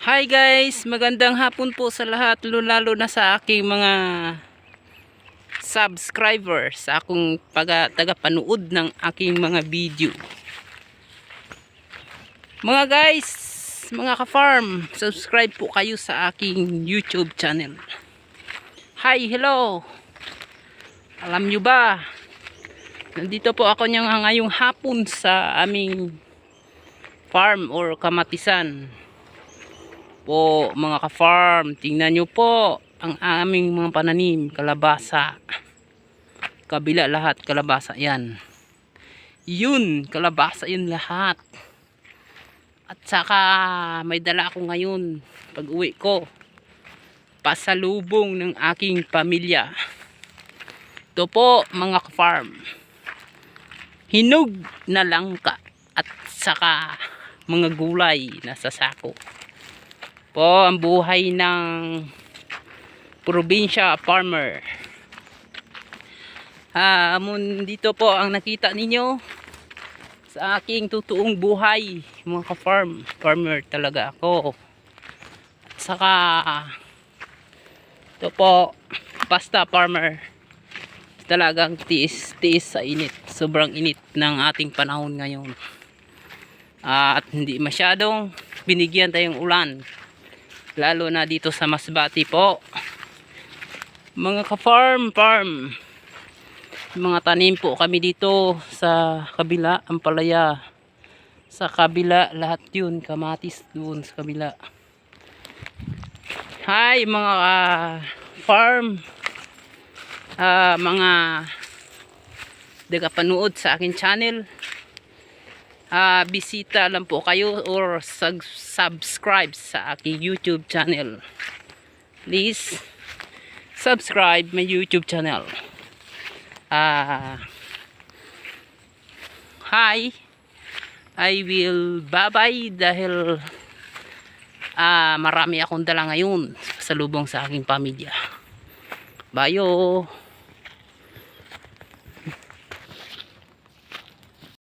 Hi guys, magandang hapon po sa lahat, lalo na sa aking mga subscribers, sa akong pag tagapanood ng aking mga video. Mga guys, mga ka-farm, subscribe po kayo sa aking YouTube channel. Hi, hello. Alam nyo ba, nandito po ako niyang ngayong hapon sa aming farm or kamatisan po mga ka-farm tingnan nyo po ang aming mga pananim kalabasa. Kabila lahat kalabasa yan. Yun kalabasa yun lahat. At saka may dala ako ngayon pag uwi ko pasalubong ng aking pamilya. Ito po mga ka-farm. Hinog na langka at saka mga gulay na sa sako po ang buhay ng probinsya farmer. Ah, amon dito po ang nakita ninyo sa aking totoong buhay, mga ka-farm. Farmer talaga ako. At saka ito po, pasta farmer. Talagang tiis, tiis sa init. Sobrang init ng ating panahon ngayon. Ah, at hindi masyadong binigyan tayong ulan lalo na dito sa Masbati po. Mga ka-farm farm. Mga tanim po kami dito sa kabila ang palaya. Sa kabila lahat yun kamatis doon sa kabila. Hi mga ah, farm. Ah, mga panood sa akin channel ah bisita lang po kayo or sub- subscribe sa aking YouTube channel. Please subscribe my YouTube channel. Ah Hi. I will bye-bye dahil ah marami akong dala ngayon sa lubong sa aking pamilya. Bayo.